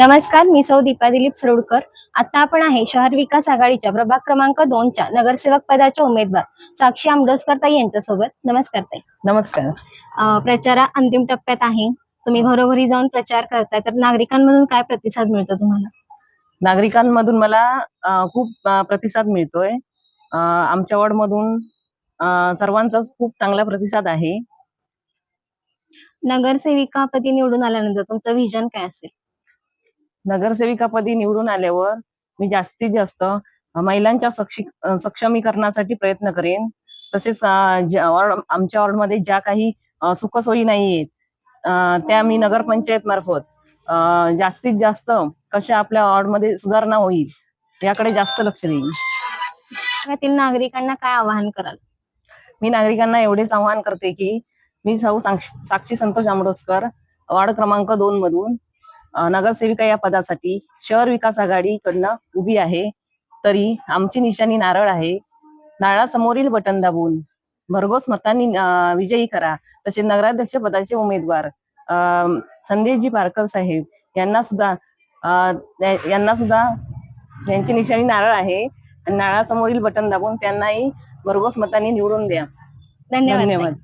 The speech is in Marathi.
नमस्कार मी सौ दीपा दिलीप सरोडकर. आता आपण आहे शहर विकास आघाडीच्या प्रभाग क्रमांक दोनच्या नगरसेवक पदाच्या उमेदवार साक्षी आंबडोसकर ताई यांच्यासोबत. नमस्कार ताई. नमस्कार. प्रचारा अंतिम टप्प्यात आहे. तुम्ही घरोघरी जाऊन प्रचार करताय तर नागरिकांमधून काय प्रतिसाद मिळतो तुम्हाला? नागरिकांमधून मला खूप प्रतिसाद मिळतोय. आमच्या वॉर्डमधून अं, सर्वांचाच खूप चांगला प्रतिसाद आहे. नगरसेविका पदी निवडून आल्यानंतर तुमचं विजन काय असेल? नगरसेविकापदी निवडून आल्यावर मी जास्तीत जास्त महिलांच्या सक्षमीकरणासाठी प्रयत्न करेन. तसेच आमच्या वॉर्डमध्ये ज्या काही सुखसोयी नाही आहेत अं, त्या मी नगरपंचायत मार्फत जास्तीत जास्त कशा आपल्या वॉर्डमध्ये सुधारणा होईल याकडे जास्त लक्ष देईन. यातील नागरिकांना काय आवाहन कराल? मी नागरिकांना एवढेच आवाहन करते की मी सौ साक्ष- संतोष आंबडोसकर वार्ड क्रमांक दोन मधून नगरसेविका या पदासाठी शहर विकास आघाडीकडनं उभी आहे. तरी आमची निशाणी नारळ आहे. नारळासमोरील बटन दाबून भरघोस मतांनी विजयी करा. तसे नगराध्यक्ष पदाचे उमेदवार अ, संदेशजी पारकर साहेब यांना सुद्धा यांना सुद्धा यांची निशाणी नारळ आहे. नारळासमोरील बटन दाबून त्यांनाही भरघोस मतांनी निवडून द्या. धन्यवाद.